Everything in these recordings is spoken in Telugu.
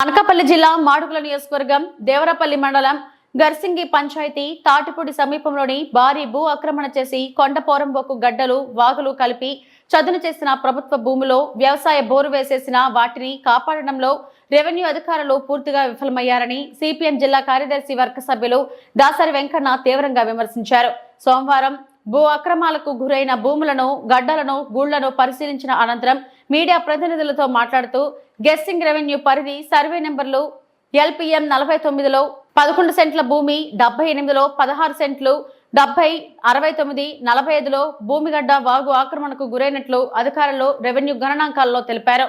అనకాపల్లి జిల్లా మాడుగుల నియోజకవర్గం దేవరపల్లి మండలం గర్సింగి పంచాయతీ తాటిపూడి సమీపంలోని భారీ భూ ఆక్రమణ చేసి కొండ పోరంబోకు గడ్డలు వాగులు కలిపి చదును చేసిన ప్రభుత్వ భూమిలో వ్యవసాయ బోరు వేసేసిన వాటిని కాపాడడంలో రెవెన్యూ అధికారులు పూర్తిగా విఫలమయ్యారని సిపిఎం జిల్లా కార్యదర్శి వర్గ సభ్యులు దాసరి వెంకన్న తీవ్రంగా విమర్శించారు. సోమవారం భూ అక్రమాలకు గురైన భూములను గడ్డలను గూళ్ళను పరిశీలించిన అనంతరం మీడియా ప్రతినిధులతో మాట్లాడుతూ గెస్సింగ్ రెవెన్యూ పరిధి సర్వే నెంబర్లు ఎల్పిఎం నలభై తొమ్మిదిలో పదకొండు సెంట్ల భూమి డెబ్బై ఎనిమిదిలో పదహారు సెంట్లు డెబ్బై అరవై తొమ్మిది నలభై ఐదులో భూమిగడ్డ వాగు ఆక్రమణకు గురైనట్లు అధికారులు రెవెన్యూ గణనాంకాల్లో తెలిపారు.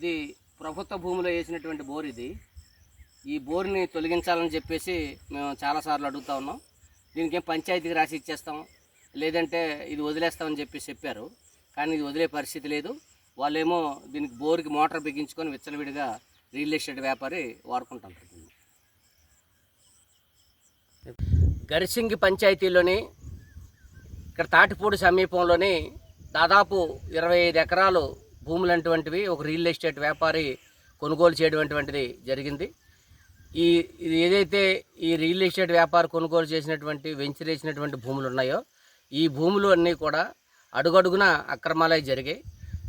ఇది ప్రభుత్వ భూమిలో వేసినటువంటి బోర్ ఇది. ఈ బోర్ని తొలగించాలని చెప్పేసి మేము చాలాసార్లు అడుగుతా ఉన్నాం. దీనికి ఏం పంచాయతీకి రాసి ఇచ్చేస్తాం లేదంటే ఇది వదిలేస్తామని చెప్పి చెప్పారు. కానీ ఇది వదిలే పరిస్థితి లేదు. వాళ్ళేమో దీనికి బోర్కి మోటార్ బిగించుకొని విచ్చలవిడిగా రియల్ ఎస్టేట్ వ్యాపారి వాడుకుంటాం గరిసింగి పంచాయతీలోని ఇక్కడ తాటిపూడి సమీపంలోని దాదాపు ఇరవై ఐదు ఎకరాలు భూములు అటువంటివి ఒక రియల్ ఎస్టేట్ వ్యాపారి కొనుగోలు చేయడం జరిగింది. ఈ ఇది ఏదైతే ఈ రియల్ ఎస్టేట్ వ్యాపారం కొనుగోలు చేసినటువంటి వెంచర్ వేసినటువంటి భూములు ఉన్నాయో ఈ భూములు అన్నీ కూడా అడుగడుగున అక్రమాలే జరిగాయి.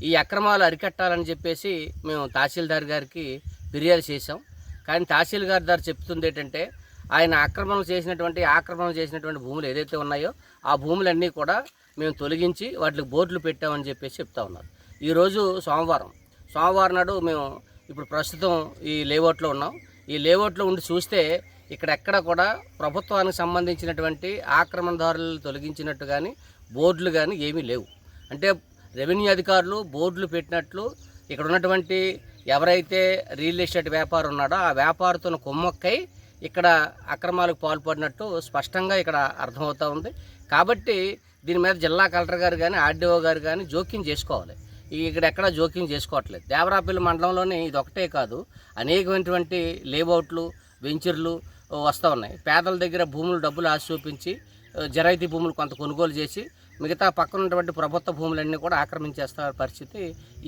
ఈ అక్రమాలు అరికట్టాలని చెప్పేసి మేము తహసీల్దార్ గారికి ఫిర్యాదు చేశాం. కానీ తహసీల్దార్ గారు చెప్తుంది ఏంటంటే ఆయన ఆక్రమణలు చేసినటువంటి ఆక్రమణలు చేసినటువంటి భూములు ఏదైతే ఉన్నాయో ఆ భూములన్నీ కూడా మేము తొలగించి వాటికి బోర్డులు పెట్టామని చెప్పేసి చెప్తా ఉన్నారు. ఈరోజు సోమవారం. సోమవారం నాడు మేము ఇప్పుడు ప్రస్తుతం ఈ లేఅవుట్లో ఉన్నాం. ఈ లేఅవుట్లో ఉండి చూస్తే ఇక్కడెక్కడ కూడా ప్రభుత్వానికి సంబంధించినటువంటి ఆక్రమణదారులు తొలగించినట్టు కానీ బోర్డులు కానీ ఏమీ లేవు. అంటే రెవెన్యూ అధికారులు బోర్డులు పెట్టినట్లు ఇక్కడ ఉన్నటువంటి ఎవరైతే రియల్ ఎస్టేట్ వ్యాపారం ఉన్నాడో ఆ వ్యాపారతో కుమ్మక్కై ఇక్కడ అక్రమాలకు పాల్పడినట్టు స్పష్టంగా ఇక్కడ అర్థమవుతూ ఉంది. కాబట్టి దీని మీద జిల్లా కలెక్టర్ గారు కానీ ఆర్డీఓ గారు కానీ జోక్యం చేసుకోవాలి. ఇక్కడ ఎక్కడ జోక్యం చేసుకోవట్లేదు. దేవరాపల్లి మండలంలోని ఇది ఒకటే కాదు అనేకమైనటువంటి లేఅవుట్లు వెంచర్లు వస్తూ ఉన్నాయి. పేదల దగ్గర భూములు డబ్బులు ఆశ చూపించి జరాయితీ భూములు కొంత కొనుగోలు చేసి మిగతా పక్కన ఉన్నటువంటి ప్రభుత్వ భూములన్నీ కూడా ఆక్రమించేస్తున్న పరిస్థితి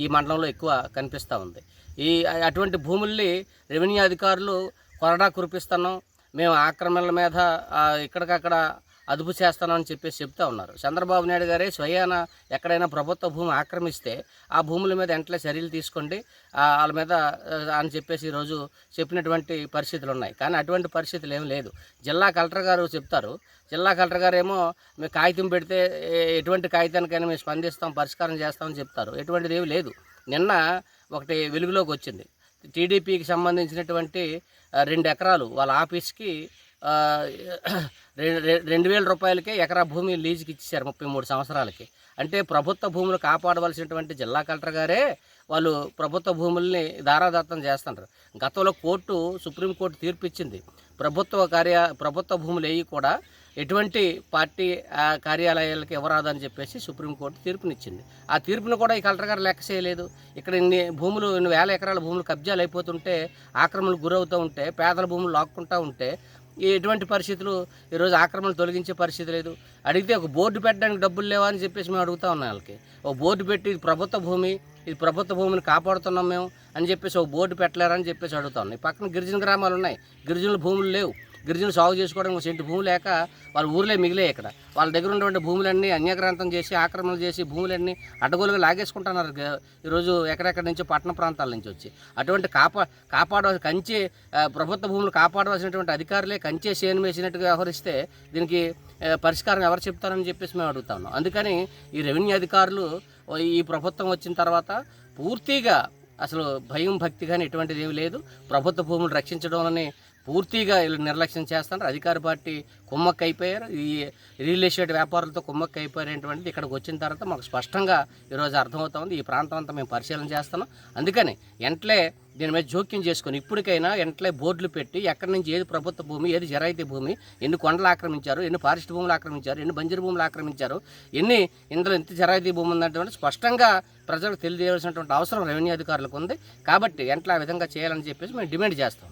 ఈ మండలంలో ఎక్కువ కనిపిస్తూ ఉంది. ఈ అటువంటి భూముల్ని రెవెన్యూ అధికారులు కొరడా కురిపిస్తున్నాం. మేము ఆక్రమణల మీద ఇక్కడికక్కడ అదుపు చేస్తానని చెప్పేసి చెప్తా ఉన్నారు. చంద్రబాబు నాయుడు గారే స్వయాన ఎక్కడైనా ప్రభుత్వ భూమి ఆక్రమిస్తే ఆ భూముల మీద వెంటనే చర్యలు తీసుకోండి. వాళ్ళ మీద అని చెప్పేసి ఈరోజు చెప్పినటువంటి పరిస్థితులు ఉన్నాయి. కానీ అటువంటి పరిస్థితులు ఏం లేదు. జిల్లా కలెక్టర్ గారు చెప్తారు. జిల్లా కలెక్టర్ గారు ఏమో మేము కాగితం పెడితే ఎటువంటి కాగితానికైనా మేము స్పందిస్తాం పరిష్కారం చేస్తామని చెప్తారు. ఎటువంటిది ఏమీ లేదు. నిన్న ఒకటి వెలుగులోకి వచ్చింది. టీడీపీకి సంబంధించినటువంటి రెండు ఎకరాలు వాళ్ళ ఆఫీస్కి రెండు వేల రూపాయలకే ఎకరా భూమి లీజుకి ఇచ్చేశారు ముప్పై మూడు సంవత్సరాలకి. అంటే ప్రభుత్వ భూములు కాపాడవలసినటువంటి జిల్లా కలెక్టర్ గారే వాళ్ళు ప్రభుత్వ భూముల్ని దారాదత్తం చేస్తున్నారు గతంలో కోర్టు సుప్రీంకోర్టు తీర్పు ఇచ్చింది. ప్రభుత్వ కార్య ప్రభుత్వ భూములు ఏవి కూడా ఎటువంటి పార్టీ కార్యాలయాలకు ఇవ్వరాదని చెప్పేసి సుప్రీంకోర్టు తీర్పునిచ్చింది. ఆ తీర్పును కూడా ఈ కలెక్టర్ గారు లెక్క చేయలేదు. ఇక్కడ ఇన్ని భూములు ఇన్ని వేల ఎకరాల భూములు కబ్జాలు అయిపోతుంటే ఆక్రమణకు గురవుతూ ఉంటే పేదల భూములు లాక్కుంటూ ఉంటే ఎటువంటి పరిస్థితులు? ఈరోజు ఆక్రమణలు తొలగించే పరిస్థితి లేదు. అడిగితే ఒక బోర్డు పెట్టడానికి డబ్బులు లేవా అని చెప్పేసి మేము అడుగుతా ఉన్నాం వాళ్ళకి. ఒక బోర్డు పెట్టి ఇది ప్రభుత్వ భూమి ఇది ప్రభుత్వ భూమిని కాపాడుతున్నాం మేము అని చెప్పేసి ఒక బోర్డు పెట్టలేరని చెప్పేసి అడుగుతా ఉన్నాయి పక్కన గిరిజన గ్రామాలు ఉన్నాయి. గిరిజనుల భూములు లేవు. గిరిజనులు సాగు చేసుకోవడానికి సెంటు భూమి లేక వాళ్ళ ఊర్లే మిగిలే ఇక్కడ. వాళ్ళ దగ్గర ఉన్నటువంటి భూములన్నీ అన్యగ్రాంతం చేసి ఆక్రమణ చేసి భూములన్నీ అడ్డగోలుగా లాగేసుకుంటున్నారు. ఈరోజు ఎక్కడెక్కడి నుంచో? పట్టణ ప్రాంతాల నుంచి వచ్చి. అటువంటి కాపా కాపాడవలసి కంచి ప్రభుత్వ భూములు కాపాడవలసినటువంటి అధికారులే కంచె సేను వేసినట్టుగా వ్యవహరిస్తే దీనికి పరిష్కారం ఎవరు చెప్తారని చెప్పేసి మేము అడుగుతా ఉన్నాం. అందుకని ఈ రెవెన్యూ అధికారులు ఈ ప్రభుత్వం వచ్చిన తర్వాత పూర్తిగా అసలు భయం భక్తి కానీ ఎటువంటిది ఏమి లేదు. ప్రభుత్వ భూములు రక్షించడం అని పూర్తిగా వీళ్ళు నిర్లక్ష్యం చేస్తున్నారు. అధికార పార్టీ కుమ్మక్క అయిపోయారు ఈ రియల్ ఎస్టేట్ వ్యాపారులతో కుమ్మక్క అయిపోయారనేటువంటిది ఇక్కడికి వచ్చిన తర్వాత మాకు స్పష్టంగా ఈరోజు అర్థమవుతుంది. ఈ ప్రాంతం అంతా మేము పరిశీలన చేస్తున్నాం. అందుకని ఎంట్లే దీని మీద జోక్యం చేసుకొని ఇప్పటికైనా ఎంట్లే బోర్డులు పెట్టి ఎక్కడి నుంచి ఏది ప్రభుత్వ భూమి ఏది జరాయితీ భూమి ఎన్ని కొండలు ఆక్రమించారు ఎన్ని ఫారెస్ట్ భూములు ఆక్రమించారు ఎన్ని బంజరు భూములు ఆక్రమించారు ఎన్ని ఇందులో ఎంత జరాయితీ భూమి ఉందంటే స్పష్టంగా ప్రజలకు తెలియజేయాల్సినటువంటి అవసరం రెవెన్యూ అధికారులకు ఉంది. కాబట్టి ఎంట్లో ఆ విధంగా చేయాలని చెప్పేసి మేము డిమాండ్ చేస్తాం.